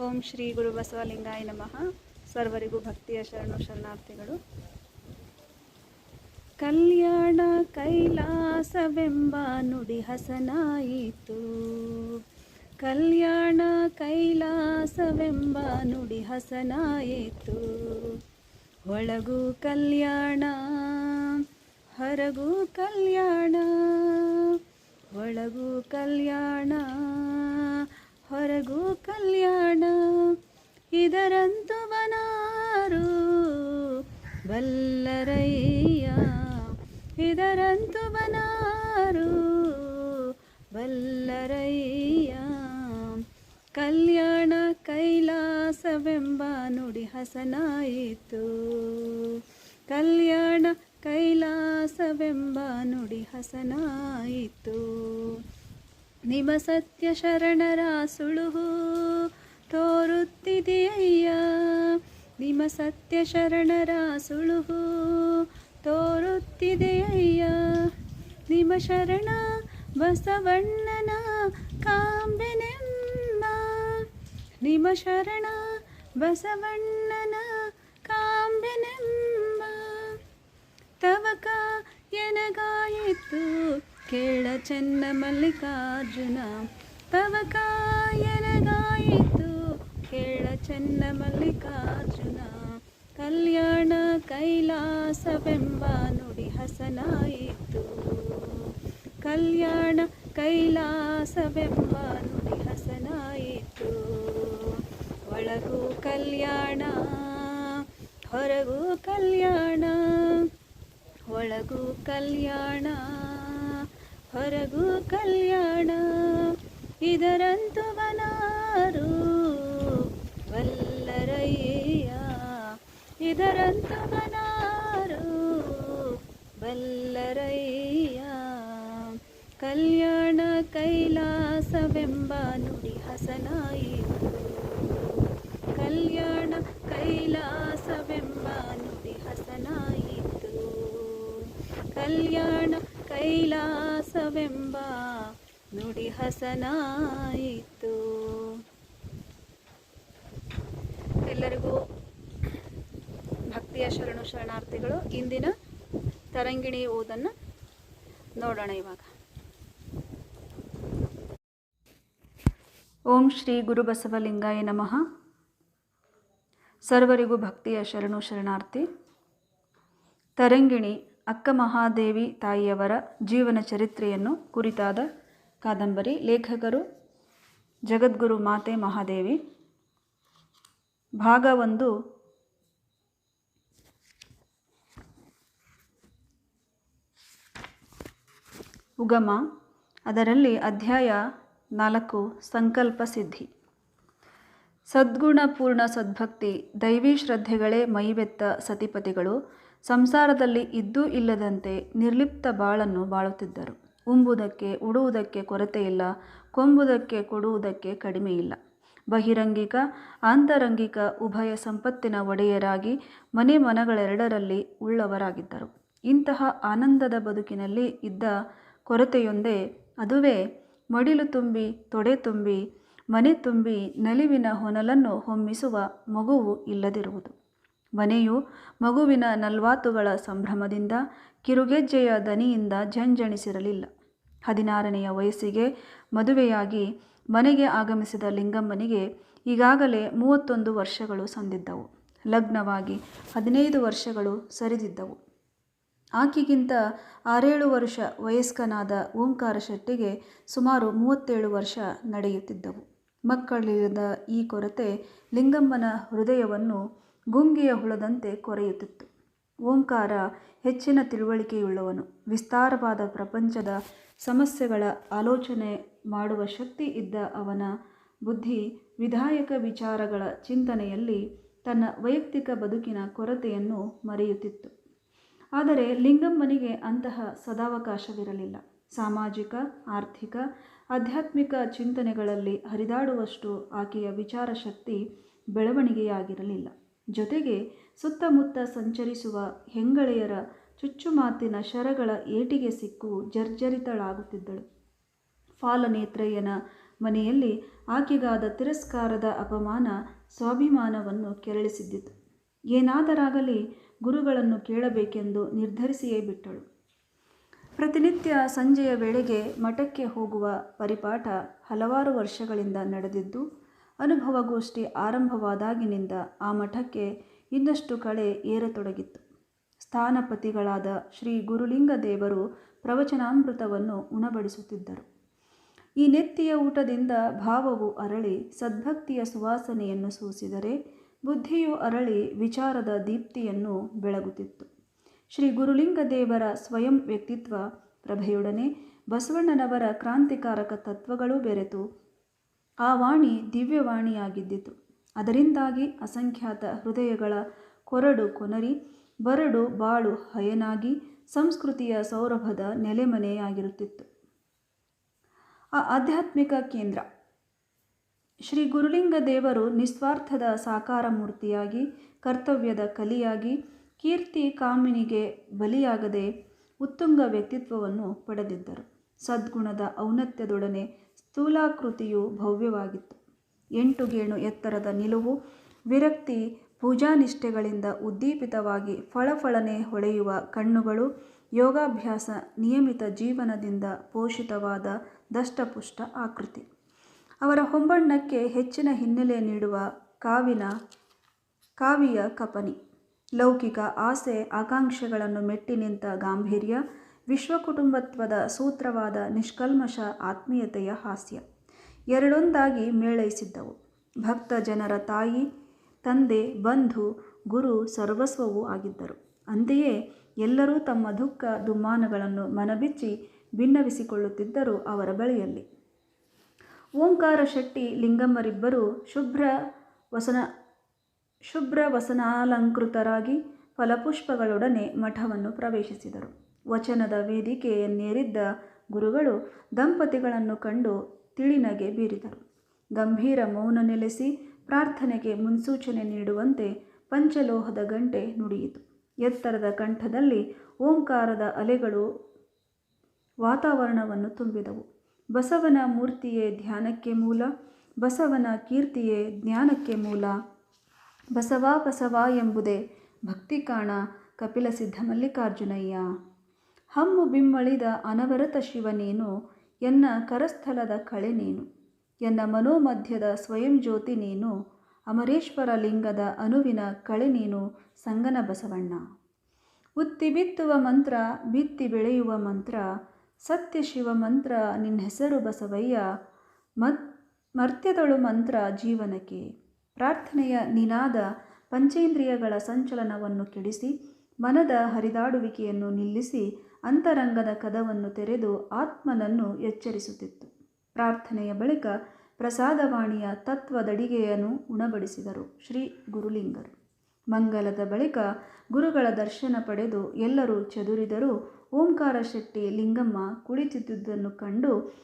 ಓಂ ಶ್ರೀ ಗುರು ಬಸವಲಿಂಗಾಯ ನಮಃ. ಸರ್ವರಿಗೂ ಭಕ್ತಿಯ ಶರಣು ಶರಣಾರ್ಥಿಗಳು. ಕಲ್ಯಾಣ ಕೈಲಾಸವೆಂಬ ನುಡಿ ಹಸನಾಯಿತು. ಕಲ್ಯಾಣ ಕೈಲಾಸವೆಂಬ ನುಡಿ ಹಸನಾಯಿತು. ಒಳಗೂ ಕಲ್ಯಾಣ, ಹೊರಗೂ ಕಲ್ಯಾಣ, ಒಳಗು ಕಲ್ಯಾಣ. ಹೊರಗೂ ಕಲ್ಯಾಣ, ಇದರಂತು ಬನಾರು ಬಲ್ಲರಯ್ಯ. ಇದರಂತು ಬನಾರು ಬಲ್ಲರಯ್ಯ. ಕಲ್ಯಾಣ ಕೈಲಾಸವೆಂಬ ನುಡಿ ಹಸನಾಯಿತು. ಕಲ್ಯಾಣ ಕೈಲಾಸವೆಂಬ ನುಡಿ ಹಸನಾಯಿತು. ನಿಮ ಸತ್ಯ ಶರಣರ ಸುಳುಹು ತೋರುತ್ತಿದೆಯಯ್ಯ. ನಿಮ ಸತ್ಯ ಶರಣರ ಸುಳುಹು ತೋರುತ್ತಿದೆಯಯ್ಯ. ನಿಮ ಶರಣ ಬಸವಣ್ಣನ ಕಾಂಬೆನೆಂಬ. ನಿಮ ಶರಣ ಬಸವಣ್ಣನ ಕಾಂಬೆನೆಂಬ. ತವಕ ಎನಗಾಯಿತು ಕೇಳ ಚೆನ್ನ ಮಲ್ಲಿಕಾರ್ಜುನ, ತವ ಕಾಯನ ಗಾಯಿತು. ಕೇಳ ಚೆನ್ನ ಮಲ್ಲಿಕಾರ್ಜುನ, ಕಲ್ಯಾಣ ಕೈಲಾಸವೆಂಬ ನುಡಿ ಹಸನಾಯಿತು. ಕಲ್ಯಾಣ ಕೈಲಾಸವೆಂಬ ನುಡಿ ಹಸನಾಯಿತು. ಒಳಗೂ ಕಲ್ಯಾಣ, ಹೊರಗೂ ಕಲ್ಯಾಣ, ಒಳಗೂ ಕಲ್ಯಾಣ. ಹೊರಗೂ ಕಲ್ಯಾಣ, ಇದರಂತು ಬನಾರು ಬಲ್ಲರಯ್ಯ ಇದರಂತು ಬನಾರು ಬಲ್ಲರಯ್ಯ ಕಲ್ಯಾಣ ಕೈಲಾಸವೆಂಬ ನುಡಿ ಹಸನಾಯಿತು ಕಲ್ಯಾಣ ಕೈಲಾಸವೆಂಬ ನುಡಿ ಹಸನಾಯಿತು. ಕಲ್ಯಾಣ ಕೈಲಾಸವೆಂಬ ನುಡಿ ಹಸನಾಯಿತು. ಎಲ್ಲರಿಗೂ ಭಕ್ತಿಯ ಶರಣು ಶರಣಾರ್ಥಿಗಳು, ಇಂದಿನ ತರಂಗಿಣಿ ಓದನ್ನು ನೋಡೋಣ ಇವಾಗ. ಓಂ ಶ್ರೀ ಗುರು ಬಸವಲಿಂಗಾಯ ನಮಃ. ಸರ್ವರಿಗೂ ಭಕ್ತಿಯ ಶರಣು ಶರಣಾರ್ಥಿ, ತರಂಗಿಣಿ ಅಕ್ಕ ಮಹಾದೇವಿ ತಾಯಿಯವರ ಜೀವನ ಚರಿತ್ರೆಯನ್ನು ಕುರಿತಾದ ಕಾದಂಬರಿ ಲೇಖಕರು ಜಗದ್ಗುರು ಮಾತೆ ಮಹಾದೇವಿ. ಭಾಗ ಒಂದು. ಉಗಮ. ಅದರಲ್ಲಿ ಅಧ್ಯಾಯ ನಾಲ್ಕು, ಸಂಕಲ್ಪ ಸಿದ್ಧಿ. ಸದ್ಗುಣಪೂರ್ಣ ಸದ್ಭಕ್ತಿ, ದೈವಿ ಶ್ರದ್ಧೆಗಳೇ ಮೈವೆತ್ತ ಸತಿಪತಿಗಳು. ಸಂಸಾರದಲ್ಲಿ ಇದ್ದೂ ಇಲ್ಲದಂತೆ ನಿರ್ಲಿಪ್ತ ಬಾಳನ್ನು ಬಾಳುತ್ತಿದ್ದರು. ಉಂಬುದಕ್ಕೆ, ಉಡುವುದಕ್ಕೆ ಕೊರತೆಯಿಲ್ಲ ಕೊಂಬುದಕ್ಕೆ, ಕೊಡುವುದಕ್ಕೆ ಕಡಿಮೆ ಇಲ್ಲ. ಬಹಿರಂಗಿಕ, ಆಂತರಂಗಿಕ ಉಭಯ ಸಂಪತ್ತಿನ ಒಡೆಯರಾಗಿ ಮನೆ ಮನಗಳೆರಡರಲ್ಲಿ ಉಳ್ಳವರಾಗಿದ್ದರು. ಇಂತಹ ಆನಂದದ ಬದುಕಿನಲ್ಲಿ ಇದ್ದ ಕೊರತೆಯೊಂದೇ ಅದುವೇ ಮಡಿಲು ತುಂಬಿ, ತೊಡೆ ತುಂಬಿ, ಮನೆ ತುಂಬಿ, ನಲಿವಿನ ಹೊನಲನ್ನು ಹೊಮ್ಮಿಸುವ ಮಗುವು ಇಲ್ಲದಿರುವುದು. ಮನೆಯು ಮಗುವಿನ ನಲ್ವಾತುಗಳ ಸಂಭ್ರಮದಿಂದ ಕಿರುಗೆಜ್ಜೆಯ ದನಿಯಿಂದ ಝಂಝಣಿಸಿರಲಿಲ್ಲ ಹದಿನಾರನೆಯ ವಯಸ್ಸಿಗೆ ಮದುವೆಯಾಗಿ ಮನೆಗೆ ಆಗಮಿಸಿದ ಲಿಂಗಮ್ಮನಿಗೆ ಈಗಾಗಲೇ ಮೂವತ್ತೊಂದು ವರ್ಷಗಳು ಸಂದಿದ್ದವು. ಲಗ್ನವಾಗಿ ಹದಿನೈದು ವರ್ಷಗಳು ಸರಿದಿದ್ದವು. ಆಕೆಗಿಂತ ಆರೇಳು ವರ್ಷ ವಯಸ್ಕನಾದ ಓಂಕಾರ ಶೆಟ್ಟಿಗೆ ಸುಮಾರು ಮೂವತ್ತೇಳು ವರ್ಷ ನಡೆಯುತ್ತಿದ್ದವು. ಮಕ್ಕಳಿಲ್ಲದ ಈ ಕೊರತೆ ಲಿಂಗಮ್ಮನ ಹೃದಯವನ್ನು ಗುಂಗಿಯ ಹುಳದಂತೆ ಕೊರೆಯುತ್ತಿತ್ತು. ಓಂಕಾರ ಹೆಚ್ಚಿನ ತಿಳುವಳಿಕೆಯುಳ್ಳವನು. ವಿಸ್ತಾರವಾದ ಪ್ರಪಂಚದ ಸಮಸ್ಯೆಗಳ ಆಲೋಚನೆ ಮಾಡುವ ಶಕ್ತಿ ಇದ್ದ ಅವನ ಬುದ್ಧಿ ವಿಧಾಯಕ ವಿಚಾರಗಳ ಚಿಂತನೆಯಲ್ಲಿ ತನ್ನ ವೈಯಕ್ತಿಕ ಬದುಕಿನ ಕೊರತೆಯನ್ನು ಮರೆಯುತ್ತಿತ್ತು. ಆದರೆ ಲಿಂಗಮ್ಮನಿಗೆ ಅಂತಹ ಸದಾವಕಾಶವಿರಲಿಲ್ಲ. ಸಾಮಾಜಿಕ, ಆರ್ಥಿಕ, ಆಧ್ಯಾತ್ಮಿಕ ಚಿಂತನೆಗಳಲ್ಲಿ ಹರಿದಾಡುವಷ್ಟು ಆಕೆಯ ವಿಚಾರ ಶಕ್ತಿ ಬೆಳವಣಿಗೆಯಾಗಿರಲಿಲ್ಲ. ಜೊತೆಗೆ ಸುತ್ತಮುತ್ತ ಸಂಚರಿಸುವ ಹೆಂಗಳೆಯರ ಚುಚ್ಚುಮಾತಿನ ಶರಗಳ ಏಟಿಗೆ ಸಿಕ್ಕು ಜರ್ಜರಿತಳಾಗುತ್ತಿದ್ದಳು. ಫಾಲನೇತ್ರಯ್ಯನ ಮನೆಯಲ್ಲಿ ಆಕೆಗಾದ ತಿರಸ್ಕಾರದ ಅಪಮಾನ ಸ್ವಾಭಿಮಾನವನ್ನು ಕೆರಳಿಸಿದ್ದಿತು. ಏನಾದರಾಗಲಿ ಗುರುಗಳನ್ನು ಕೇಳಬೇಕೆಂದು ನಿರ್ಧರಿಸಿಯೇ ಬಿಟ್ಟಳು. ಪ್ರತಿನಿತ್ಯ ಸಂಜೆಯ ವೇಳೆಗೆ ಮಠಕ್ಕೆ ಹೋಗುವ ಪರಿಪಾಠ ಹಲವಾರು ವರ್ಷಗಳಿಂದ ನಡೆದಿದ್ದು ಅನುಭವಗೋಷ್ಠಿ ಆರಂಭವಾದಾಗಿನಿಂದ ಆ ಮಠಕ್ಕೆ ಇನ್ನಷ್ಟು ಕಳೆ ಏರತೊಡಗಿತ್ತು. ಸ್ಥಾನಪತಿಗಳಾದ ಶ್ರೀ ಗುರುಲಿಂಗ ದೇವರು ಪ್ರವಚನಾಮೃತವನ್ನು ಉಣಬಡಿಸುತ್ತಿದ್ದರು. ಈ ನೆತ್ತಿಯ ಊಟದಿಂದ ಭಾವವು ಅರಳಿ ಸದ್ಭಕ್ತಿಯ ಸುವಾಸನೆಯನ್ನು ಸೂಸಿದರೆ ಬುದ್ಧಿಯು ಅರಳಿ ವಿಚಾರದ ದೀಪ್ತಿಯನ್ನು ಬೆಳಗುತ್ತಿತ್ತು. ಶ್ರೀ ಗುರುಲಿಂಗ ದೇವರ ಸ್ವಯಂ ವ್ಯಕ್ತಿತ್ವ ಪ್ರಭೆಯೊಡನೆ ಬಸವಣ್ಣನವರ ಕ್ರಾಂತಿಕಾರಕ ತತ್ವಗಳೂ ಬೆರೆತು ಆ ವಾಣಿ ದಿವ್ಯವಾಣಿಯಾಗಿದ್ದಿತು. ಅದರಿಂದಾಗಿ ಅಸಂಖ್ಯಾತ ಹೃದಯಗಳ ಕೊರಡು ಕೊನರಿ, ಬರಡು ಬಾಳು ಹಯನಾಗಿ ಸಂಸ್ಕೃತಿಯ ಸೌರಭದ ನೆಲೆಮನೆಯಾಗಿರುತ್ತಿತ್ತು. ಆ ಆಧ್ಯಾತ್ಮಿಕ ಕೇಂದ್ರ. ಶ್ರೀ ಗುರುಲಿಂಗ ದೇವರು ನಿಸ್ವಾರ್ಥದ ಸಾಕಾರ ಮೂರ್ತಿಯಾಗಿ ಕರ್ತವ್ಯದ ಕಲಿಯಾಗಿ, ಕೀರ್ತಿ ಕಾಮಿನಿಗೆ ಬಲಿಯಾಗದೆ ಉತ್ತುಂಗ ವ್ಯಕ್ತಿತ್ವವನ್ನು ಪಡೆದಿದ್ದರು. ಸದ್ಗುಣದ ಔನ್ನತ್ಯದೊಡನೆ ಸ್ಥೂಲಾಕೃತಿಯು ಭವ್ಯವಾಗಿತ್ತು. ಎಂಟು ಗೇಣು ಎತ್ತರದ ನಿಲುವು, ವಿರಕ್ತಿ, ಪೂಜಾನಿಷ್ಠೆಗಳಿಂದ ಉದ್ದೀಪಿತವಾಗಿ ಫಳಫಳನೆ ಹೊಳೆಯುವ ಕಣ್ಣುಗಳು, ಯೋಗಾಭ್ಯಾಸ ನಿಯಮಿತ ಜೀವನದಿಂದ ಪೋಷಿತವಾದ ದಷ್ಟಪುಷ್ಟ ಆಕೃತಿ. ಅವರ ಹೊಂಬಣ್ಣಕ್ಕೆ ಹೆಚ್ಚಿನ ಹಿನ್ನೆಲೆ ನೀಡುವ ಕಾವಿನ, ಕಾವಿಯ ಕಪನಿ. ಲೌಕಿಕ ಆಸೆ, ಆಕಾಂಕ್ಷೆಗಳನ್ನು ಮೆಟ್ಟಿ ನಿಂತ ಗಾಂಭೀರ್ಯ ವಿಶ್ವಕುಟುಂಬತ್ವದ ಸೂತ್ರವಾದ ನಿಷ್ಕಲ್ಮಶ ಆತ್ಮೀಯತೆಯ ಹಾಸ್ಯ. ಎರಡೊಂದಾಗಿ ಮೇಳೈಸಿದ್ದವು. ಭಕ್ತ ಜನರ ತಾಯಿ, ತಂದೆ, ಬಂಧು, ಗುರು ಸರ್ವಸ್ವವೂ ಆಗಿದ್ದರು. ಅಂತೆಯೇ ಎಲ್ಲರೂ ತಮ್ಮ ದುಃಖ ದುಮ್ಮಾನಗಳನ್ನು ಮನಬಿಚ್ಚಿ ಭಿನ್ನವಿಸಿಕೊಳ್ಳುತ್ತಿದ್ದರು ಅವರ ಬಳಿಯಲ್ಲಿ. ಓಂಕಾರ ಶೆಟ್ಟಿ ಲಿಂಗಮ್ಮರಿಬ್ಬರು ಶುಭ್ರ ವಸನ, ಶುಭ್ರ ವಸನಾಲಂಕೃತರಾಗಿ ಫಲಪುಷ್ಪಗಳೊಡನೆ ಮಠವನ್ನು ಪ್ರವೇಶಿಸಿದರು. ವಚನದ ವೇದಿಕೆಯನ್ನೇರಿದ್ದ ಗುರುಗಳು ದಂಪತಿಗಳನ್ನು ಕಂಡು ತಿಳಿನಗೆ ಬೀರಿದರು. ಗಂಭೀರ ಮೌನ ನೆಲೆಸಿ ಪ್ರಾರ್ಥನೆಗೆ ಮುನ್ಸೂಚನೆ ನೀಡುವಂತೆ ಪಂಚಲೋಹದ ಗಂಟೆ ನುಡಿಯಿತು. ಎತ್ತರದ ಕಂಠದಲ್ಲಿ ಓಂಕಾರದ ಅಲೆಗಳು ವಾತಾವರಣವನ್ನು ತುಂಬಿದವು. ಬಸವನ ಮೂರ್ತಿಯೇ ಧ್ಯಾನಕ್ಕೆ ಮೂಲ, ಬಸವನ ಕೀರ್ತಿಯೇ ಜ್ಞಾನಕ್ಕೆ ಮೂಲ. ಬಸವ ಬಸವ ಎಂಬುದೇ ಭಕ್ತಿ ಕಾಣ ಕಪಿಲ ಸಿದ್ಧ ಮಲ್ಲಿಕಾರ್ಜುನಯ್ಯ ಹಮ್ಮು ಬಿಮ್ಮಳಿದ ಅನವರತ ಶಿವನೇನು? ಎನ್ನ ಕರಸ್ಥಲದ ಕಳೆ ನೀನು? ಎನ್ನ ಮನೋಮಧ್ಯದ ಸ್ವಯಂ ಜ್ಯೋತಿ ನೀನು? ಅಮರೇಶ್ವರ ಲಿಂಗದ ಅನುವಿನ ಕಳೆ ನೀನು? ಸಂಗನ ಬಸವಣ್ಣ. ಉತ್ತಿ ಬಿತ್ತುವ ಮಂತ್ರ, ಬಿತ್ತಿ ಬೆಳೆಯುವ ಮಂತ್ರ, ಸತ್ಯ ಶಿವ ಮಂತ್ರ, ನಿನ್ನ ಹೆಸರು ಬಸವಯ್ಯ, ಮತ್, ಮರ್ತ್ಯದಳು ಮಂತ್ರ ಜೀವನಕ್ಕೆ. ಪ್ರಾರ್ಥನೆಯ ನಿನಾದ ಪಂಚೇಂದ್ರಿಯಗಳ ಸಂಚಲನವನ್ನು ಕೆಡಿಸಿ, ಮನದ ಹರಿದಾಡುವಿಕೆಯನ್ನು ನಿಲ್ಲಿಸಿ ಅಂತರಂಗದ ಕದವನ್ನು ತೆರೆದು ಆತ್ಮನನ್ನು ಎಚ್ಚರಿಸುತ್ತಿತ್ತು. ಪ್ರಾರ್ಥನೆಯ ಬಳಿಕ ಪ್ರಸಾದವಾಣಿಯ ತತ್ವದಡಿಗೆಯನ್ನು ಉಣಬಡಿಸಿದರು ಶ್ರೀ ಗುರುಲಿಂಗರು. ಮಂಗಲದ ಬಳಿಕ ಗುರುಗಳ ದರ್ಶನ ಪಡೆದು ಎಲ್ಲರೂ ಚದುರಿದರೂ ಓಂಕಾರ ಶೆಟ್ಟಿ ಲಿಂಗಮ್ಮ ಕುಳಿತಿದ್ದುದನ್ನು ಕಂಡು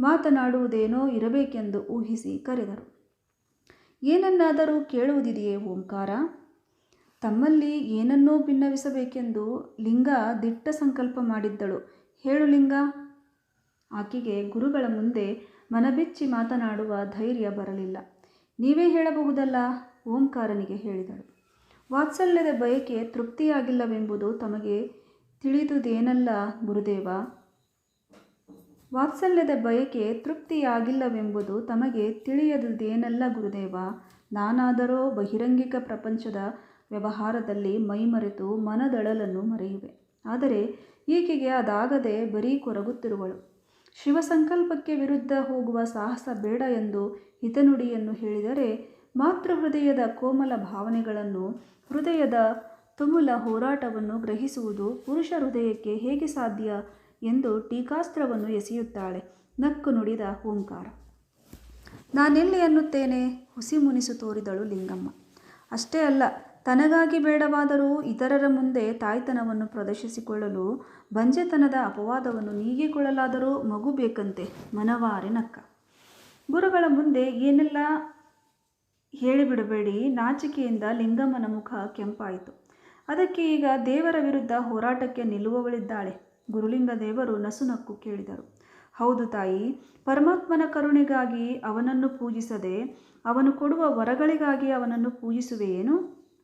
ಮಾತನಾಡುವುದೇನೋ ಇರಬೇಕೆಂದು ಊಹಿಸಿ ಕರೆದರು. ಏನನ್ನಾದರೂ ಕೇಳುವುದಿದೆಯೇ ಓಂಕಾರ? ತಮ್ಮಲ್ಲಿ ಏನನ್ನೋ ಭಿನ್ನವಿಸಬೇಕೆಂದು ಲಿಂಗ ದಿಟ್ಟ ಸಂಕಲ್ಪ ಮಾಡಿದ್ದಳು. ಹೇಳು ಲಿಂಗ. ಆಕೆಗೆ ಗುರುಗಳ ಮುಂದೆ ಮನಬಿಚ್ಚಿ ಮಾತನಾಡುವ ಧೈರ್ಯ ಬರಲಿಲ್ಲ. ನೀವೇ ಹೇಳಬಹುದಲ್ಲ? ಓಂಕಾರನಿಗೆ ಹೇಳಿದಳು. ವಾತ್ಸಲ್ಯದ ಬಯಕೆ ತೃಪ್ತಿಯಾಗಿಲ್ಲವೆಂಬುದು ತಮಗೆ ತಿಳಿದುದೇನಲ್ಲ ಗುರುದೇವ? ವಾತ್ಸಲ್ಯದ ಬಯಕೆ ತೃಪ್ತಿಯಾಗಿಲ್ಲವೆಂಬುದು ತಮಗೆ ತಿಳಿಯದುದೇನಲ್ಲ ಗುರುದೇವ? ನಾನಾದರೋ ಬಹಿರಂಗಿಕ ಪ್ರಪಂಚದ ವ್ಯವಹಾರದಲ್ಲಿ ಮೈಮರೆತು ಮನದಳಲನ್ನು ಮರೆಯುವೆ. ಆದರೆ ಈಕೆಗೆ ಅದಾಗದೆ ಬರೀ ಕೊರಗುತ್ತಿರುವಳು. ಶಿವಸಂಕಲ್ಪಕ್ಕೆ ವಿರುದ್ಧ ಹೋಗುವ ಸಾಹಸ ಬೇಡ ಎಂದು ಹಿತನುಡಿಯನ್ನು ಹೇಳಿದರೆ ಮಾತೃಹೃದಯದ ಕೋಮಲ ಭಾವನೆಗಳನ್ನು, ಹೃದಯದ ತುಮುಲ ಹೋರಾಟವನ್ನು ಗ್ರಹಿಸುವುದು ಪುರುಷ ಹೃದಯಕ್ಕೆ ಹೇಗೆ ಸಾಧ್ಯ ಎಂದು ಟೀಕಾಸ್ತ್ರವನ್ನು ಎಸೆಯುತ್ತಾಳೆ. ನಕ್ಕು ನುಡಿದ ಓಂಕಾರ. ನಾನೆಲ್ಲಿ ಅನ್ನುತ್ತೇನೆ? ಹುಸಿ ಮುನಿಸು ತೋರಿದಳು ಲಿಂಗಮ್ಮ. ಅಷ್ಟೇ ಅಲ್ಲ ತನಗಾಗಿ ಬೇಡವಾದರೂ ಇತರರ ಮುಂದೆ ತಾಯ್ತನವನ್ನು ಪ್ರದರ್ಶಿಸಿಕೊಳ್ಳಲು ಬಂಜೆತನದ ಅಪವಾದವನ್ನು ನೀಗಿಕೊಳ್ಳಲಾದರೂ ಮಗು ಬೇಕಂತೆ ಮನವಾರೆ ನಕ್ಕ. ಗುರುಗಳ ಮುಂದೆ ಏನೆಲ್ಲ ಹೇಳಿಬಿಡಬೇಡಿ, ನಾಚಿಕೆಯಿಂದ ಲಿಂಗಮ್ಮನ ಮುಖ ಕೆಂಪಾಯಿತು. ಅದಕ್ಕೆ ಈಗ ದೇವರ ವಿರುದ್ಧ ಹೋರಾಟಕ್ಕೆ ನಿಲ್ಲುವವಳಿದ್ದಾಳೆ. ಗುರುಲಿಂಗ ದೇವರು ನಸುನಕ್ಕು ಕೇಳಿದರು. ಹೌದು ತಾಯಿ, ಪರಮಾತ್ಮನ ಕರುಣೆಗಾಗಿ ಅವನನ್ನು ಪೂಜಿಸದೆ ಅವನು ಕೊಡುವ ವರಗಳಿಗಾಗಿ ಅವನನ್ನು ಪೂಜಿಸುವೆಯೇನು?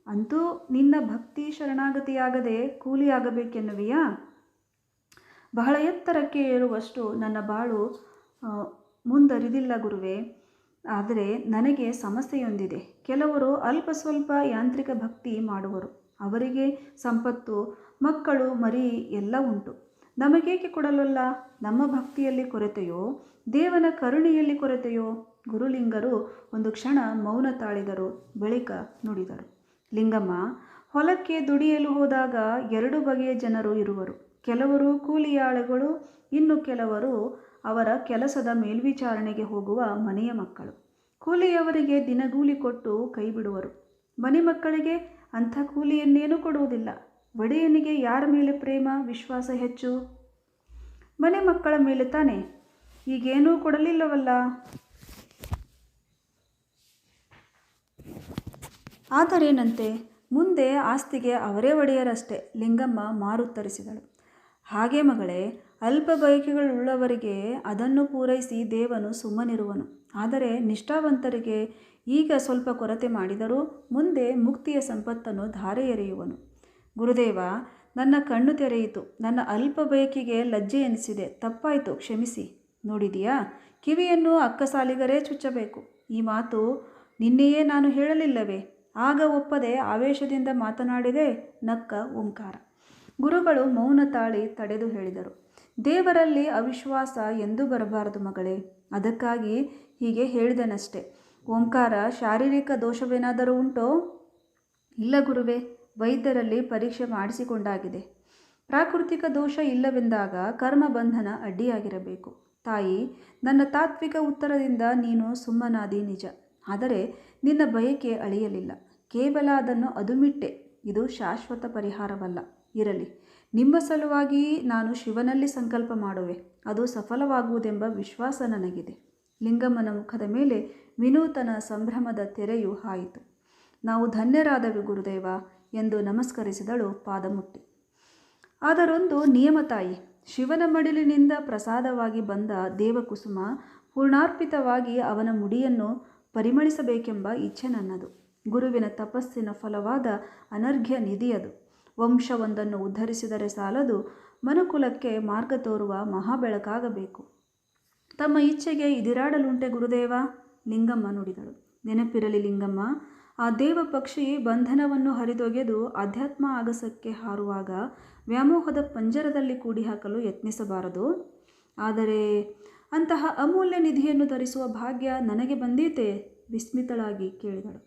ಅಂತೂ ನಿನ್ನ ಭಕ್ತಿ ಶರಣಾಗತಿಯಾಗದೆ ಕೂಲಿಯಾಗಬೇಕೆನ್ನುವೆಯಾ? ಬಹಳ ಎತ್ತರಕ್ಕೆ ಏರುವಷ್ಟು ನನ್ನ ಬಾಳು ಮುಂದರಿದಿಲ್ಲ ಗುರುವೆ. ಆದರೆ ನನಗೆ ಸಮಸ್ಯೆಯೊಂದಿದೆ. ಕೆಲವರು ಅಲ್ಪ ಸ್ವಲ್ಪ ಯಾಂತ್ರಿಕ ಭಕ್ತಿ ಮಾಡುವರು. ಅವರಿಗೆ ಸಂಪತ್ತು, ಮಕ್ಕಳು, ಮರಿ ಎಲ್ಲ ಉಂಟು. ನಮಗೇಕೆ ಕೊಡಲಲ್ಲ? ನಮ್ಮ ಭಕ್ತಿಯಲ್ಲಿ ಕೊರತೆಯೋ? ದೇವನ ಕರುಣೆಯಲ್ಲಿ ಕೊರತೆಯೋ? ಗುರುಲಿಂಗರು ಒಂದು ಕ್ಷಣ ಮೌನ ತಾಳಿದರು, ಬಳಿಕ ನುಡಿದರು. ಲಿಂಗಮ್ಮ, ಹೊಲಕ್ಕೆ ದುಡಿಯಲು ಹೋದಾಗ ಎರಡು ಬಗೆಯ ಜನರು ಇರುವರು. ಕೆಲವರು ಕೂಲಿಯಾಳುಗಳು, ಇನ್ನು ಕೆಲವರು ಅವರ ಕೆಲಸದ ಮೇಲ್ವಿಚಾರಣೆಗೆ ಹೋಗುವ ಮನೆಯ ಮಕ್ಕಳು. ಕೂಲಿಯವರಿಗೆ ದಿನಗೂಲಿ ಕೊಟ್ಟು ಕೈ ಬಿಡುವರು. ಮನೆ ಮಕ್ಕಳಿಗೆ ಅಂಥ ಕೂಲಿಯನ್ನೇನೂ ಕೊಡುವುದಿಲ್ಲ. ಒಡೆಯನಿಗೆ ಯಾರ ಮೇಲೆ ಪ್ರೇಮ, ವಿಶ್ವಾಸ ಹೆಚ್ಚು? ಮನೆ ಮಕ್ಕಳ ಮೇಲೆ ತಾನೆ? ಈಗೇನೂ ಕೊಡಲಿಲ್ಲವಲ್ಲ. ಆದರೇನಂತೆ ಮುಂದೆ ಆಸ್ತಿಗೆ ಅವರೇ ಒಡೆಯರಷ್ಟೇ, ಲಿಂಗಮ್ಮ ಮಾರುತ್ತರಿಸಿದಳು. ಹಾಗೆ ಮಗಳೇ ಅಲ್ಪ ಬಯಕೆಗಳುಳ್ಳವರಿಗೆ ಅದನ್ನು ಪೂರೈಸಿ ದೇವನು ಸುಮ್ಮನಿರುವನು. ಆದರೆ ನಿಷ್ಠಾವಂತರಿಗೆ ಈಗ ಸ್ವಲ್ಪ ಕೊರತೆ ಮಾಡಿದರೂ ಮುಂದೆ ಮುಕ್ತಿಯ ಸಂಪತ್ತನ್ನು ಧಾರೆ ಎರೆಯುವನು ಗುರುದೇವ, ನನ್ನ ಕಣ್ಣು ತೆರೆಯಿತು. ನನ್ನ ಅಲ್ಪ ಬಯಕೆಗೆ ಲಜ್ಜೆ ಎನಿಸಿದೆ. ತಪ್ಪಾಯಿತು, ಕ್ಷಮಿಸಿ. ನೋಡಿದೀಯಾ? ಕಿವಿಯನ್ನು ಅಕ್ಕಸಾಲಿಗರೇ ಚುಚ್ಚಬೇಕು. ಈ ಮಾತು ನಿನ್ನೆಯೇ ನಾನು ಹೇಳಲಿಲ್ಲವೇ? ಆಗ ಒಪ್ಪದೆ ಆವೇಶದಿಂದ ಮಾತನಾಡಿದೆ ನಕ್ಕ ಓಂಕಾರ. ಗುರುಗಳು ಮೌನ ತಾಳಿ ತಡೆದು ಹೇಳಿದರು. ದೇವರಲ್ಲಿ ಅವಿಶ್ವಾಸ ಎಂದೂ ಬರಬಾರದು ಮಗಳೇ. ಅದಕ್ಕಾಗಿ ಹೀಗೆ ಹೇಳಿದನಷ್ಟೆ. ಓಂಕಾರ ಶಾರೀರಿಕ ದೋಷವೇನಾದರೂ ಉಂಟೋ? ಇಲ್ಲ ಗುರುವೇ, ವೈದ್ಯರಲ್ಲಿ ಪರೀಕ್ಷೆ ಮಾಡಿಸಿಕೊಂಡಾಗಿದೆ. ಪ್ರಾಕೃತಿಕ ದೋಷ ಇಲ್ಲವೆಂದಾಗ ಕರ್ಮ ಬಂಧನ ಅಡ್ಡಿಯಾಗಿರಬೇಕು. ತಾಯಿ, ನನ್ನ ತಾತ್ವಿಕ ಉತ್ತರದಿಂದ ನೀನು ಸುಮ್ಮನಾದಿ ನಿಜ. ಆದರೆ ನಿನ್ನ ಬಯಕೆ ಅಳಿಯಲಿಲ್ಲ. ಕೇವಲ ಅದನ್ನು ಅದುಮಿಟ್ಟೆ. ಇದು ಶಾಶ್ವತ ಪರಿಹಾರವಲ್ಲ. ಇರಲಿ, ನಿಮ್ಮ ಸಲುವಾಗಿ ನಾನು ಶಿವನಲ್ಲಿ ಸಂಕಲ್ಪ ಮಾಡುವೆ. ಅದು ಸಫಲವಾಗುವುದೆಂಬ ವಿಶ್ವಾಸ ನನಗಿದೆ. ಲಿಂಗಮ್ಮನ ಮುಖದ ಮೇಲೆ ವಿನೂತನ ಸಂಭ್ರಮದ ತೆರೆಯು ಹಾಯಿತು. ನಾವು ಧನ್ಯರಾದವಿ ಗುರುದೇವ ಎಂದು ನಮಸ್ಕರಿಸಿದಳು ಪಾದಮುಟ್ಟಿ. ಅದರೊಂದು ನಿಯಮ ತಾಯಿ, ಶಿವನ ಮಡಿಲಿನಿಂದ ಪ್ರಸಾದವಾಗಿ ಬಂದ ದೇವಕುಸುಮ ಪೂರ್ಣಾರ್ಪಿತವಾಗಿ ಅವನ ಮುಡಿಯನ್ನು ಪರಿಮಳಿಸಬೇಕೆಂಬ ಇಚ್ಛೆ ನನ್ನದು. ಗುರುವಿನ ತಪಸ್ಸಿನ ಫಲವಾದ ಅನರ್ಘ್ಯ ನಿಧಿಯದು. ವಂಶವೊಂದನ್ನು ಉದ್ಧರಿಸಿದರೆ ಸಾಲದು. ಮನುಕುಲಕ್ಕೆ ಮಾರ್ಗ ತೋರುವ ಮಹಾಬೆಳಕಾಗಬೇಕು. ತಮ್ಮ ಇಚ್ಛೆಗೆ ಇದಿರಾಡಲುಂಟೆ ಗುರುದೇವ? ಲಿಂಗಮ್ಮ ನುಡಿದಳು. ನೆನಪಿರಲಿ ಲಿಂಗಮ್ಮ, ಆ ದೇವ ಪಕ್ಷಿ ಬಂಧನವನ್ನು ಹರಿದೊಗೆದು ಅಧ್ಯಾತ್ಮ ಆಗಸಕ್ಕೆ ಹಾರುವಾಗ ವ್ಯಾಮೋಹದ ಪಂಜರದಲ್ಲಿ ಕೂಡಿ ಹಾಕಲು ಯತ್ನಿಸಬಾರದು. ಆದರೆ ಅಂತಹ ಅಮೂಲ್ಯ ನಿಧಿಯನ್ನು ಧರಿಸುವ ಭಾಗ್ಯ ನನಗೆ ಬಂದೀತೆ, ವಿಸ್ಮಿತಳಾಗಿ ಕೇಳಿದಳು.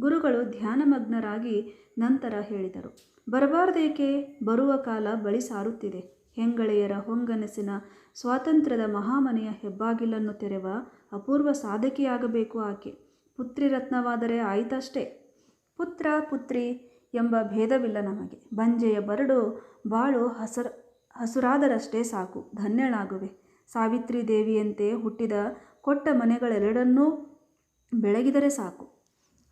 ಗುರುಗಳು ಧ್ಯಾನಮಗ್ನರಾಗಿ ನಂತರ ಹೇಳಿದರು, ಬರಬಾರ್ದೇಕೆ? ಬರುವ ಕಾಲ ಬಳಿ ಸಾರುತ್ತಿದೆ. ಹೆಂಗಳೆಯರ ಹೊಂಗನಸಿನ ಸ್ವಾತಂತ್ರ್ಯದ ಮಹಾಮನೆಯ ಹೆಬ್ಬಾಗಿಲನ್ನು ತೆರೆವ ಅಪೂರ್ವ ಸಾಧಕಿಯಾಗಬೇಕು ಆಕೆ. ಪುತ್ರಿ ರತ್ನವಾದರೆ ಆಯಿತಷ್ಟೇ. ಪುತ್ರ, ಪುತ್ರಿ ಎಂಬ ಭೇದವಿಲ್ಲ ನಮಗೆ. ಬಂಜೆಯ ಬರಡು ಬಾಳು ಹಸರ, ಹಸುರಾದರಷ್ಟೇ ಸಾಕು. ಧನ್ಯಳಾಗುವೆ. ಸಾವಿತ್ರಿ ದೇವಿಯಂತೆ ಹುಟ್ಟಿದ ಕೊಟ್ಟ ಮನೆಗಳೆರಡನ್ನೂ ಬೆಳಗಿದರೆ ಸಾಕು.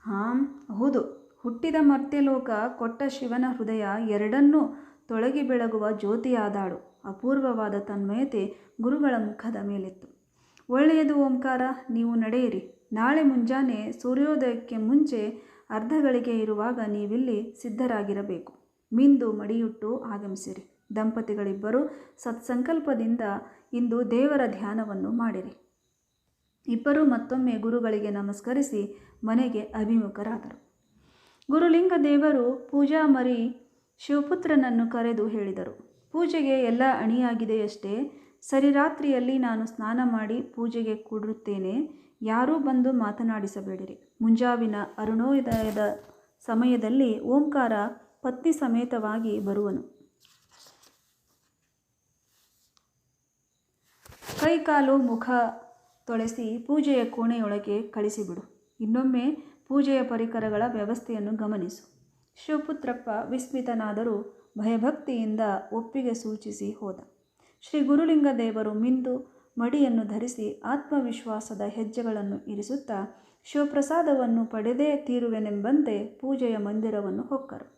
ಹಾಂ, ಹೌದು. ಹುಟ್ಟಿದ ಮರ್ತ್ಯಲೋಕ ಕೊಟ್ಟ ಶಿವನ ಹೃದಯ ಎರಡನ್ನೂ ತೊಳಗಿ ಬೆಳಗುವ ಜ್ಯೋತಿಯಾದಾಳು. ಅಪೂರ್ವವಾದ ತನ್ಮಯತೆ ಗುರುಗಳ ಮುಖದ ಮೇಲಿತ್ತು. ಒಳ್ಳೆಯದು ಓಂಕಾರ, ನೀವು ನಡೆಯಿರಿ. ನಾಳೆ ಮುಂಜಾನೆ ಸೂರ್ಯೋದಯಕ್ಕೆ ಮುಂಚೆ ಅರ್ಧ ಗಳಿಗೆ ಇರುವಾಗ ನೀವಿಲ್ಲಿ ಸಿದ್ಧರಾಗಿರಬೇಕು. ಮಿಂದು ಮಡಿಯುಟ್ಟು ಆಗಮಿಸಿರಿ. ದಂಪತಿಗಳಿಬ್ಬರು ಸತ್ಸಂಕಲ್ಪದಿಂದ ಇಂದು ದೇವರ ಧ್ಯಾನವನ್ನು ಮಾಡಿರಿ. ಇಬ್ಬರು ಮತ್ತೊಮ್ಮೆ ಗುರುಗಳಿಗೆ ನಮಸ್ಕರಿಸಿ ಮನೆಗೆ ಅಭಿಮುಖರಾದರು. ಗುರುಲಿಂಗ ದೇವರು ಪೂಜಾ ಮರಿ ಶಿವಪುತ್ರನನ್ನು ಕರೆದು ಹೇಳಿದರು. ಪೂಜೆಗೆ ಎಲ್ಲ ಅಣಿಯಾಗಿದೆಯಷ್ಟೇ ಸರಿ ರಾತ್ರಿಯಲ್ಲಿ ನಾನು ಸ್ನಾನ ಮಾಡಿ ಪೂಜೆಗೆ ಕೂಡುತ್ತೇನೆ ಯಾರೂ ಬಂದು ಮಾತನಾಡಿಸಬೇಡಿರಿ. ಮುಂಜಾವಿನ ಅರುಣೋದಯದ ಸಮಯದಲ್ಲಿ ಓಂಕಾರ ಪತ್ನಿ ಸಮೇತವಾಗಿ ಬರುವನು. ಕೈಕಾಲು ಮುಖ ತೊಳೆಸಿ ಪೂಜೆಯ ಕೋಣೆಯೊಳಗೆ ಕಳಿಸಿಬಿಡು. ಇನ್ನೊಮ್ಮೆ ಪೂಜೆಯ ಪರಿಕರಗಳ ವ್ಯವಸ್ಥೆಯನ್ನು ಗಮನಿಸು. ಶಿವಪುತ್ರಪ್ಪ ವಿಸ್ಮಿತನಾದರೂ ಭಯಭಕ್ತಿಯಿಂದ ಒಪ್ಪಿಗೆ ಸೂಚಿಸಿ ಹೋದ. ಶ್ರೀ ಗುರುಲಿಂಗ ದೇವರು ಮಿಂದು ಮಡಿಯನ್ನು ಧರಿಸಿ ಆತ್ಮವಿಶ್ವಾಸದ ಹೆಜ್ಜೆಗಳನ್ನು ಇರಿಸುತ್ತಾ ಶಿವಪ್ರಸಾದವನ್ನು ಪಡೆದೇ ತೀರುವೆನೆಂಬಂತೆ ಪೂಜೆಯ ಮಂದಿರವನ್ನು ಹೊಕ್ಕರು.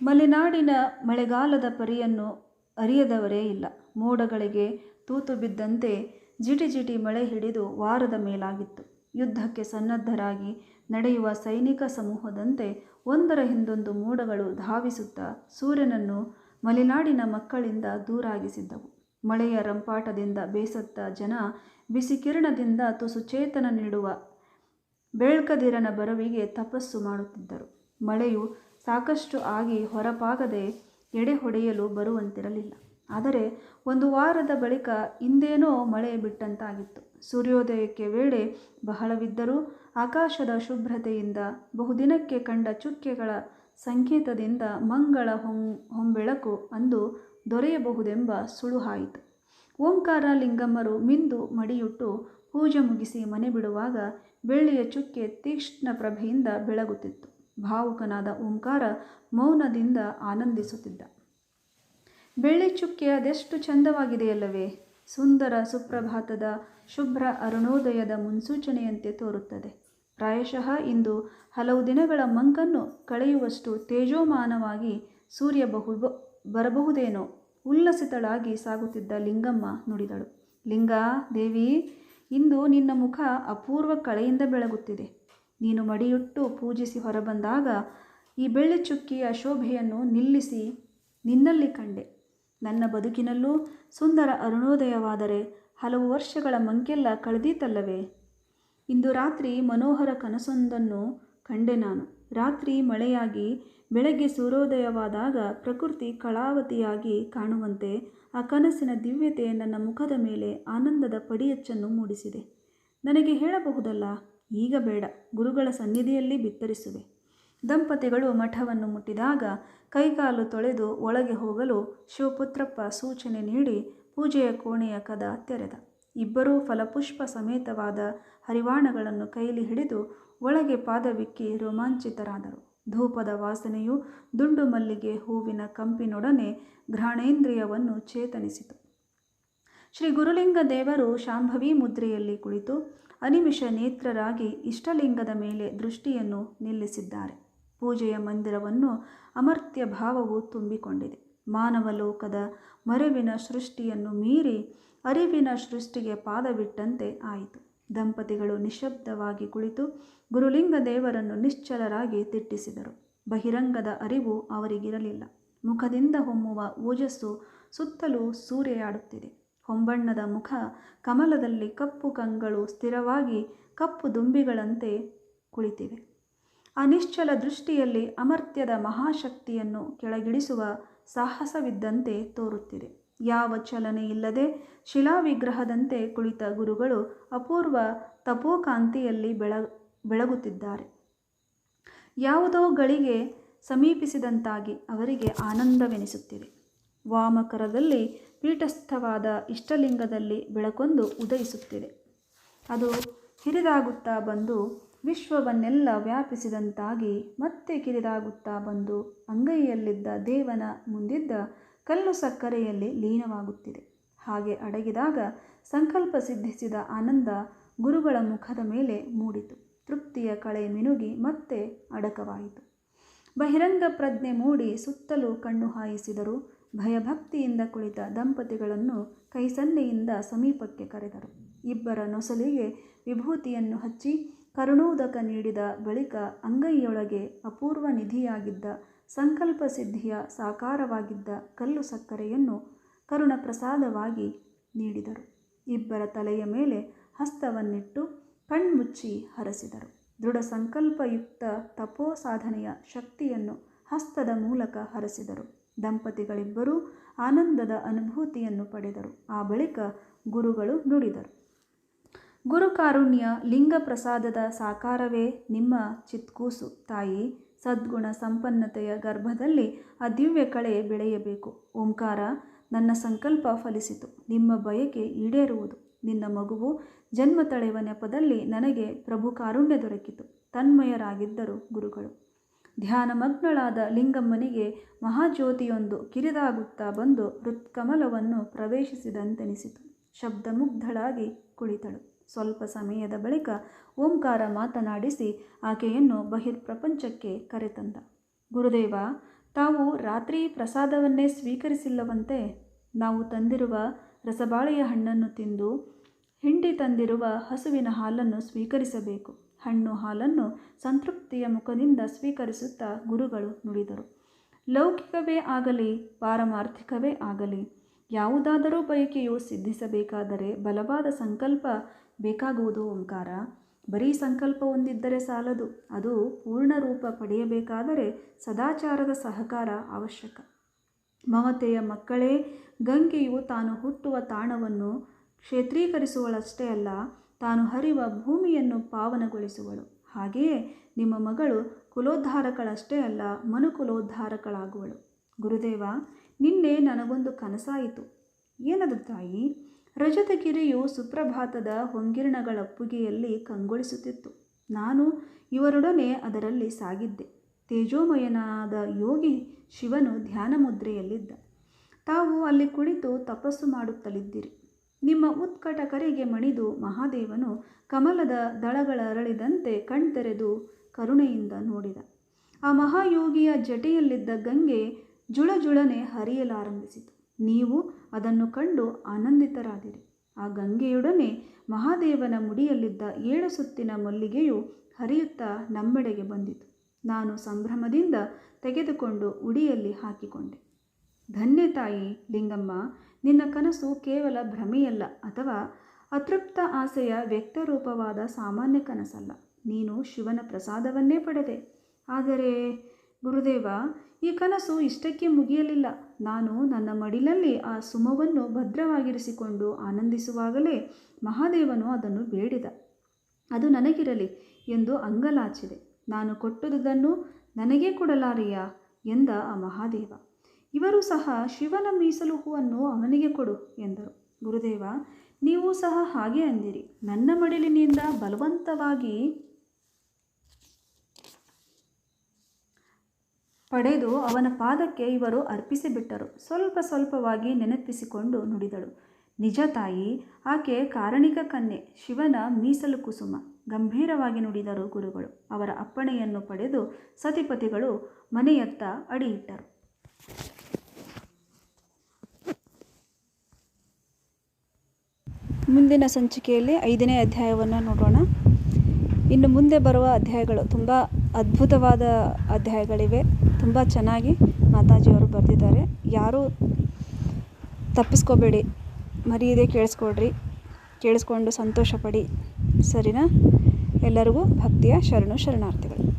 ಮಲೆನಾಡಿನ ಮಳೆಗಾಲದ ಪರಿಯನ್ನು ಅರಿಯದವರೇ ಇಲ್ಲ. ಮೋಡಗಳಿಗೆ ತೂತು ಬಿದ್ದಂತೆ ಜಿಟಿ ಜಿಟಿ ಮಳೆ ಹಿಡಿದು ವಾರದ ಮೇಲಾಗಿತ್ತು. ಯುದ್ಧಕ್ಕೆ ಸನ್ನದ್ಧರಾಗಿ ನಡೆಯುವ ಸೈನಿಕ ಸಮೂಹದಂತೆ ಒಂದರ ಹಿಂದೊಂದು ಮೋಡಗಳು ಧಾವಿಸುತ್ತಾ ಸೂರ್ಯನನ್ನು ಮಲೆನಾಡಿನ ಮಕ್ಕಳಿಂದ ದೂರಾಗಿಸಿದ್ದವು. ಮಳೆಯ ರಂಪಾಟದಿಂದ ಬೇಸತ್ತ ಜನ ಬಿಸಿ ಕಿರಣದಿಂದ ತುಸು ಚೇತನ ನೀಡುವ ಬೆಳ್ಕದಿರನ ಬರವಿಗೆ ತಪಸ್ಸು ಮಾಡುತ್ತಿದ್ದರು. ಮಳೆಯು ಸಾಕಷ್ಟು ಆಗಿ ಹೊರಪಾಗದೆ ಎಡೆ ಹೊಡೆಯಲು ಬರುವಂತಿರಲಿಲ್ಲ. ಆದರೆ ಒಂದು ವಾರದ ಬಳಿಕ ಇಂದೇನೋ ಮಳೆ ಬಿಟ್ಟಂತಾಗಿತ್ತು. ಸೂರ್ಯೋದಯಕ್ಕೆ ವೇಳೆ ಬಹಳವಿದ್ದರೂ ಆಕಾಶದ ಶುಭ್ರತೆಯಿಂದ ಬಹುದಿನಕ್ಕೆ ಕಂಡ ಚುಕ್ಕೆಗಳ ಸಂಕೇತದಿಂದ ಮಂಗಳ ಹೊಂ, ಹೊಂಬೆಳಕು ಅಂದು ದೊರೆಯಬಹುದೆಂಬ ಸುಳುಹಾಯಿತು ಓಂಕಾರ ಲಿಂಗಮ್ಮರು ಮಿಂದು ಮಡಿಯುಟ್ಟು ಪೂಜೆ ಮುಗಿಸಿ ಮನೆ ಬಿಡುವಾಗ ಬೆಳ್ಳಿಯ ಚುಕ್ಕೆ ತೀಕ್ಷ್ಣ ಪ್ರಭೆಯಿಂದ ಬೆಳಗುತ್ತಿತ್ತು. ಭಾವುಕನಾದ ಓಂಕಾರ ಮೌನದಿಂದ ಆನಂದಿಸುತ್ತಿದ್ದ. ಬೆಳ್ಳಿ ಚುಕ್ಕೆ ಅದೆಷ್ಟು ಚಂದವಾಗಿದೆಯಲ್ಲವೇ? ಸುಂದರ ಸುಪ್ರಭಾತದ ಶುಭ್ರ ಅರುಣೋದಯದ ಮುನ್ಸೂಚನೆಯಂತೆ ತೋರುತ್ತದೆ. ಪ್ರಾಯಶಃ ಇಂದು ಹಲವು ದಿನಗಳ ಮಂಕನ್ನು ಕಳೆಯುವಷ್ಟು ತೇಜೋಮಾನವಾಗಿ ಸೂರ್ಯ ಬಹು ಬರಬಹುದೇನೋ? ಉಲ್ಲಸಿತಳಾಗಿ ಸಾಗುತ್ತಿದ್ದ ಲಿಂಗಮ್ಮ ನುಡಿದಳು. ಲಿಂಗ, ದೇವಿ, ಇಂದು ನಿನ್ನ ಮುಖ ಅಪೂರ್ವ ಕಳೆಯಿಂದ ಬೆಳಗುತ್ತಿದೆ. ನೀನು ಮಡಿಯುಟ್ಟು ಪೂಜಿಸಿ ಹೊರಬಂದಾಗ ಈ ಬೆಳ್ಳಿ ಚುಕ್ಕಿಯ ಶೋಭೆಯನ್ನು ನಿಲ್ಲಿಸಿ ನಿನ್ನಲ್ಲಿ ಕಂಡೆ. ನನ್ನ ಬದುಕಿನಲ್ಲೂ ಸುಂದರ ಅರುಣೋದಯವಾದರೆ ಹಲವು ವರ್ಷಗಳ ಮಂಕೆಲ್ಲ ಕಳೆದೀತಲ್ಲವೇ? ಇಂದು ರಾತ್ರಿ ಮನೋಹರ ಕನಸೊಂದನ್ನು ಕಂಡೆ ನಾನು. ರಾತ್ರಿ ಮಳೆಯಾಗಿ ಬೆಳಗ್ಗೆ ಸೂರ್ಯೋದಯವಾದಾಗ ಪ್ರಕೃತಿ ಕಳಾವತಿಯಾಗಿ ಕಾಣುವಂತೆ ಆ ಕನಸಿನ ದಿವ್ಯತೆ ನನ್ನ ಮುಖದ ಮೇಲೆ ಆನಂದದ ಪಡಿಯಚ್ಚನ್ನು ಮೂಡಿಸಿದೆ. ನನಗೆ ಹೇಳಬಹುದಲ್ಲ ಈಗ ಬೇಡ, ಗುರುಗಳ ಸನ್ನಿಧಿಯಲ್ಲಿ ಬಿತ್ತರಿಸುವೆ. ದಂಪತಿಗಳು ಮಠವನ್ನು ಮುಟ್ಟಿದಾಗ ಕೈಕಾಲು ತೊಳೆದು ಒಳಗೆ ಹೋಗಲು ಶಿವಪುತ್ರಪ್ಪ ಸೂಚನೆ ನೀಡಿ ಪೂಜೆಯ ಕೋಣೆಯ ಕದ ತೆರೆದ. ಇಬ್ಬರೂ ಫಲಪುಷ್ಪ ಸಮೇತವಾದ ಹರಿವಾಣಗಳನ್ನು ಕೈಲಿ ಹಿಡಿದು ಒಳಗೆ ಪಾದವಿಕ್ಕಿ ರೋಮಾಂಚಿತರಾದರು. ಧೂಪದ ವಾಸನೆಯು ದುಂಡು ಮಲ್ಲಿಗೆ ಹೂವಿನ ಕಂಪಿನೊಡನೆ ಘ್ರಾಣೇಂದ್ರಿಯವನ್ನು ಚೇತನಿಸಿತು. ಶ್ರೀ ಗುರುಲಿಂಗ ದೇವರು ಶಾಂಭವಿ ಮುದ್ರೆಯಲ್ಲಿ ಕುಳಿತು ಅನಿಮಿಷ ನೇತ್ರರಾಗಿ ಇಷ್ಟಲಿಂಗದ ಮೇಲೆ ದೃಷ್ಟಿಯನ್ನು ನಿಲ್ಲಿಸಿದ್ದಾರೆ. ಪೂಜೆಯ ಮಂದಿರವನ್ನು ಅಮರ್ತ್ಯ ಭಾವವು ತುಂಬಿಕೊಂಡಿದೆ. ಮಾನವ ಲೋಕದ ಮರೆವಿನ ಸೃಷ್ಟಿಯನ್ನು ಮೀರಿ ಅರಿವಿನ ಸೃಷ್ಟಿಗೆ ಪಾದವಿಟ್ಟಂತೆ ಆಯಿತು. ದಂಪತಿಗಳು ನಿಶಬ್ದವಾಗಿ ಕುಳಿತು ಗುರುಲಿಂಗ ದೇವರನ್ನು ನಿಶ್ಚಲರಾಗಿ ತಿಟ್ಟಿಸಿದರು. ಬಹಿರಂಗದ ಅರಿವು ಅವರಿಗಿರಲಿಲ್ಲ. ಮುಖದಿಂದ ಹೊಮ್ಮುವ ಓಜಸ್ಸು ಸುತ್ತಲೂ ಸೂರೆಯಾಡುತ್ತಿದೆ. ಹೊಂಬಣ್ಣದ ಮುಖ ಕಮಲದಲ್ಲಿ ಕಪ್ಪು ಕಂಗಳು ಸ್ಥಿರವಾಗಿ ಕಪ್ಪು ದುಂಬಿಗಳಂತೆ ಕುಳಿತಿವೆ. ಆ ದೃಷ್ಟಿಯಲ್ಲಿ ಅಮರ್ತ್ಯದ ಮಹಾಶಕ್ತಿಯನ್ನು ಕೆಳಗಿಳಿಸುವ ಸಾಹಸವಿದ್ದಂತೆ ತೋರುತ್ತಿದೆ. ಯಾವ ಚಲನೆ ಇಲ್ಲದೆ ಶಿಲಾವಿಗ್ರಹದಂತೆ ಕುಳಿತ ಗುರುಗಳು ಅಪೂರ್ವ ತಪೋಕಾಂತಿಯಲ್ಲಿ ಬೆಳ, ಬೆಳಗುತ್ತಿದ್ದಾರೆ. ಯಾವುದೋ ಗಳಿಗೆ ಸಮೀಪಿಸಿದಂತಾಗಿ ಅವರಿಗೆ ಆನಂದವೆನಿಸುತ್ತಿದೆ. ವಾಮಕರದಲ್ಲಿ ಪೀಠಸ್ಥವಾದ ಇಷ್ಟಲಿಂಗದಲ್ಲಿ ಬೆಳಕೊಂದು ಉದಯಿಸುತ್ತಿದೆ. ಅದು ಹಿರಿದಾಗುತ್ತಾ ಬಂದು ವಿಶ್ವವನ್ನೆಲ್ಲ ವ್ಯಾಪಿಸಿದಂತಾಗಿ ಮತ್ತೆ ಕಿರಿದಾಗುತ್ತಾ ಬಂದು ಅಂಗೈಯಲ್ಲಿದ್ದ ದೇವನ ಮುಂದಿದ್ದ ಕಲ್ಲು ಸಕ್ಕರೆಯಲ್ಲಿ ಲೀನವಾಗುತ್ತಿದೆ. ಹಾಗೆ ಅಡಗಿದಾಗ ಸಂಕಲ್ಪ ಸಿದ್ಧಿಸಿದ ಆನಂದ ಗುರುಗಳ ಮುಖದ ಮೇಲೆ ಮೂಡಿತು. ತೃಪ್ತಿಯ ಕಳೆ ಮಿನುಗಿ ಮತ್ತೆ ಅಡಕವಾಯಿತು. ಬಹಿರಂಗ ಪ್ರಜ್ಞೆ ಮೂಡಿ ಸುತ್ತಲೂ ಕಣ್ಣು ಹಾಯಿಸಿದರು. ಭಯಭಕ್ತಿಯಿಂದ ಕುಳಿತ ದಂಪತಿಗಳನ್ನು ಕೈಸನ್ನೆಯಿಂದ ಸಮೀಪಕ್ಕೆ ಕರೆದರು. ಇಬ್ಬರ ನೊಸಲಿಗೆ ವಿಭೂತಿಯನ್ನು ಹಚ್ಚಿ ಕರುಣೋದಕ ನೀಡಿದ ಬಳಿಕ ಅಂಗೈಯೊಳಗೆ ಅಪೂರ್ವ ನಿಧಿಯಾಗಿದ್ದ ಸಂಕಲ್ಪ ಸಿದ್ಧಿಯ ಸಾಕಾರವಾಗಿದ್ದ ಕಲ್ಲು ಸಕ್ಕರೆಯನ್ನು ಕರುಣ ಪ್ರಸಾದವಾಗಿ ನೀಡಿದರು. ಇಬ್ಬರ ತಲೆಯ ಮೇಲೆ ಹಸ್ತವನ್ನಿಟ್ಟು ಕಣ್ಮುಚ್ಚಿ ಹರಸಿದರು. ದೃಢ ಸಂಕಲ್ಪಯುಕ್ತ ತಪೋ ಸಾಧನೆಯ ಶಕ್ತಿಯನ್ನು ಹಸ್ತದ ಮೂಲಕ ಹರಸಿದರು. ದಂಪತಿಗಳಿಬ್ಬರೂ ಆನಂದದ ಅನುಭೂತಿಯನ್ನು ಪಡೆದರು. ಆ ಬಳಿಕ ಗುರುಗಳು ನುಡಿದರು. ಗುರುಕಾರುಣ್ಯ ಲಿಂಗ ಪ್ರಸಾದದ ಸಾಕಾರವೇ ನಿಮ್ಮ ಚಿತ್ಕೂಸು. ತಾಯಿ, ಸದ್ಗುಣ ಸಂಪನ್ನತೆಯ ಗರ್ಭದಲ್ಲಿ ಅದಿವ್ಯ ದಿವ್ಯ ಕಳೆ ಬೆಳೆಯಬೇಕು. ಓಂಕಾರ ನನ್ನ ಸಂಕಲ್ಪ ಫಲಿಸಿತು. ನಿಮ್ಮ ಬಯಕೆ ಈಡೇರುವುದು. ನಿನ್ನ ಮಗುವು ಜನ್ಮ ತಳೆಯುವ ನೆಪದಲ್ಲಿ ನನಗೆ ಪ್ರಭು ಕಾರುಣ್ಯ ದೊರಕಿತು. ತನ್ಮಯರಾಗಿದ್ದರು ಗುರುಗಳು. ಧ್ಯಾನಮಗ್ನಳಾದ ಲಿಂಗಮ್ಮನಿಗೆ ಮಹಾಜ್ಯೋತಿಯೊಂದು ಕಿರಿದಾಗುತ್ತಾ ಬಂದು ಹೃತ್ಕಮಲವನ್ನು ಪ್ರವೇಶಿಸಿದಂತೆನಿಸಿತು. ಶಬ್ದಮುಗ್ಧಳಾಗಿ ಕುಳಿತಳು. ಸ್ವಲ್ಪ ಸಮಯದ ಬಳಿಕ ಓಂಕಾರ ಮಾತನಾಡಿಸಿ ಆಕೆಯನ್ನು ಬಹಿರ್ಪ್ರಪಂಚಕ್ಕೆ ಕರೆತಂದ. ಗುರುದೇವ, ತಾವು ರಾತ್ರಿ ಪ್ರಸಾದವನ್ನೇ ಸ್ವೀಕರಿಸಿಲ್ಲವಂತೆ ನಾವು ತಂದಿರುವ ರಸಬಾಳೆಯ ಹಣ್ಣನ್ನು ತಿಂದು, ಹಿಂಡಿ ತಂದಿರುವ ಹಸುವಿನ ಹಾಲನ್ನು ಸ್ವೀಕರಿಸಬೇಕು. ಹಣ್ಣು ಹಾಲನ್ನು ಸಂತೃಪ್ತಿಯ ಮುಖದಿಂದ ಸ್ವೀಕರಿಸುತ್ತಾ ಗುರುಗಳು ನುಡಿದರು. ಲೌಕಿಕವೇ ಆಗಲಿ, ಪಾರಮಾರ್ಥಿಕವೇ ಆಗಲಿ, ಯಾವುದಾದರೂ ಬಯಕೆಯು ಸಿದ್ಧಿಸಬೇಕಾದರೆ ಬಲವಾದ ಸಂಕಲ್ಪ ಬೇಕಾಗುವುದು ಓಂಕಾರ. ಬರೀ ಸಂಕಲ್ಪ ಹೊಂದಿದ್ದರೆ ಸಾಲದು, ಅದು ಪೂರ್ಣ ರೂಪ ಪಡೆಯಬೇಕಾದರೆ ಸದಾಚಾರದ ಸಹಕಾರ ಅವಶ್ಯಕ. ಮಮತೆಯ ಮಕ್ಕಳೇ, ಗಂಗೆಯು ತಾನು ಹುಟ್ಟುವ ತಾಣವನ್ನು ಕ್ಷೇತ್ರೀಕರಿಸುವಳಷ್ಟೇ ಅಲ್ಲ ತಾನು ಹರಿವ ಭೂಮಿಯನ್ನು ಪಾವನಗೊಳಿಸುವಳು. ಹಾಗೆಯೇ ನಿಮ್ಮ ಮಗಳು ಕುಲೋದ್ಧಾರಕಳಷ್ಟೇ ಅಲ್ಲ ಮನುಕುಲೋದ್ಧಾರಕಳಾಗುವಳು ಗುರುದೇವ, ನಿನ್ನೆ ನನಗೊಂದು ಕನಸಾಯಿತು. ಏನದು ತಾಯಿ? ರಜತಗಿರಿಯು ಸುಪ್ರಭಾತದ ಹೊಂಗಿರಣಗಳ ಒಪ್ಪುಗೆಯಲ್ಲಿ ಕಂಗೊಳಿಸುತ್ತಿತ್ತು. ನಾನು ಇವರೊಡನೆ ಅದರಲ್ಲಿ ಸಾಗಿದ್ದೆ. ತೇಜೋಮಯನಾದ ಯೋಗಿ ಶಿವನು ಧ್ಯಾನ ಮುದ್ರೆಯಲ್ಲಿದ್ದ ತಾವು ಅಲ್ಲಿ ಕುಳಿತು ತಪಸ್ಸು ಮಾಡುತ್ತಲಿದ್ದಿರಿ. ನಿಮ್ಮ ಉತ್ಕಟ ಕರೆಗೆ ಮಣಿದು ಮಹಾದೇವನು ಕಮಲದ ದಳಗಳ ಅರಳಿದಂತೆ ಕಣ್ತೆರೆದು ಕರುಣೆಯಿಂದ ನೋಡಿದ. ಆ ಮಹಾಯೋಗಿಯ ಜಟೆಯಲ್ಲಿದ್ದ ಗಂಗೆ ಜುಳಜುಳನೆ ಹರಿಯಲಾರಂಭಿಸಿತು. ನೀವು ಅದನ್ನು ಕಂಡು ಆನಂದಿತರಾದಿರಿ. ಆ ಗಂಗೆಯೊಡನೆ ಮಹಾದೇವನ ಮುಡಿಯಲ್ಲಿದ್ದ ಏಳು ಸುತ್ತಿನ ಮಲ್ಲಿಗೆಯು ಹರಿಯುತ್ತಾ ನಮ್ಮೆಡೆಗೆ ಬಂದಿತು. ನಾನು ಸಂಭ್ರಮದಿಂದ ತೆಗೆದುಕೊಂಡು ಉಡಿಯಲ್ಲಿ ಹಾಕಿಕೊಂಡೆ. ಧನ್ಯ ತಾಯಿ ಲಿಂಗಮ್ಮ, ನಿನ್ನ ಕನಸು ಕೇವಲ ಭ್ರಮೆಯಲ್ಲ ಅಥವಾ ಅತೃಪ್ತ ಆಸೆಯ ವ್ಯಕ್ತರೂಪವಾದ ಸಾಮಾನ್ಯ ಕನಸಲ್ಲ. ನೀನು ಶಿವನ ಪ್ರಸಾದವನ್ನೇ ಪಡೆದೆ. ಆದರೆ ಗುರುದೇವ, ಈ ಕನಸು ಇಷ್ಟಕ್ಕೆ ಮುಗಿಯಲಿಲ್ಲ. ನಾನು ನನ್ನ ಮಡಿಲಲ್ಲಿ ಆ ಸುಮವನ್ನು ಭದ್ರವಾಗಿರಿಸಿಕೊಂಡು ಆನಂದಿಸುವಾಗಲೇ ಮಹಾದೇವನು ಅದನ್ನು ಬೇಡಿದ. ಅದು ನನಗಿರಲಿ ಎಂದು ಅಂಗಲಾಚಿದೆ. ನಾನು ಕೊಟ್ಟದುದನ್ನು ನನಗೇ ಕೊಡಲಾರೆಯಾ ಎಂದ ಆ ಮಹಾದೇವ. ಇವರು ಸಹ ಶಿವನ ಮೀಸಲು ಹೂವನ್ನು ಅವನಿಗೆ ಕೊಡು ಎಂದರು. ಗುರುದೇವ, ನೀವು ಸಹ ಹಾಗೆ ಅಂದಿರಿ. ನನ್ನ ಮಡಿಲಿನಿಂದ ಬಲವಂತವಾಗಿ ಪಡೆದು ಅವನ ಪಾದಕ್ಕೆ ಇವರು ಅರ್ಪಿಸಿಬಿಟ್ಟರು. ಸ್ವಲ್ಪ ಸ್ವಲ್ಪವಾಗಿ ನೆನಪಿಸಿಕೊಂಡು ನುಡಿದಳು. ನಿಜ ತಾಯಿ, ಆಕೆ ಕಾರಣಿಕ ಕನ್ಯೆ, ಶಿವನ ಮೀಸಲು ಕುಸುಮ, ಗಂಭೀರವಾಗಿ ನುಡಿದರು ಗುರುಗಳು. ಅವರ ಅಪ್ಪಣೆಯನ್ನು ಪಡೆದು ಸತಿಪತಿಗಳು ಮನೆಯತ್ತ ಅಡಿಯಿಟ್ಟರು ಮುಂದಿನ ಸಂಚಿಕೆಯಲ್ಲಿ ಐದನೇ ಅಧ್ಯಾಯವನ್ನು ನೋಡೋಣ. ಇನ್ನು ಮುಂದೆ ಬರುವ ಅಧ್ಯಾಯಗಳು ತುಂಬ ಅದ್ಭುತವಾದ ಅಧ್ಯಾಯಗಳಿವೆ. ತುಂಬ ಚೆನ್ನಾಗಿ ಮಾತಾಜಿಯವರು ಬರೆದಿದ್ದಾರೆ. ಯಾರೂ ತಪ್ಪಿಸ್ಕೋಬೇಡಿ. ಮರೆಯದೆ ಕೇಳಿಸ್ಕೊಡ್ರಿ. ಕೇಳಿಸ್ಕೊಂಡು ಸಂತೋಷಪಡಿ ಸರಿನಾ? ಎಲ್ಲರಿಗೂ ಭಕ್ತಿಯ ಶರಣು ಶರಣಾರ್ಥಿಗಳು.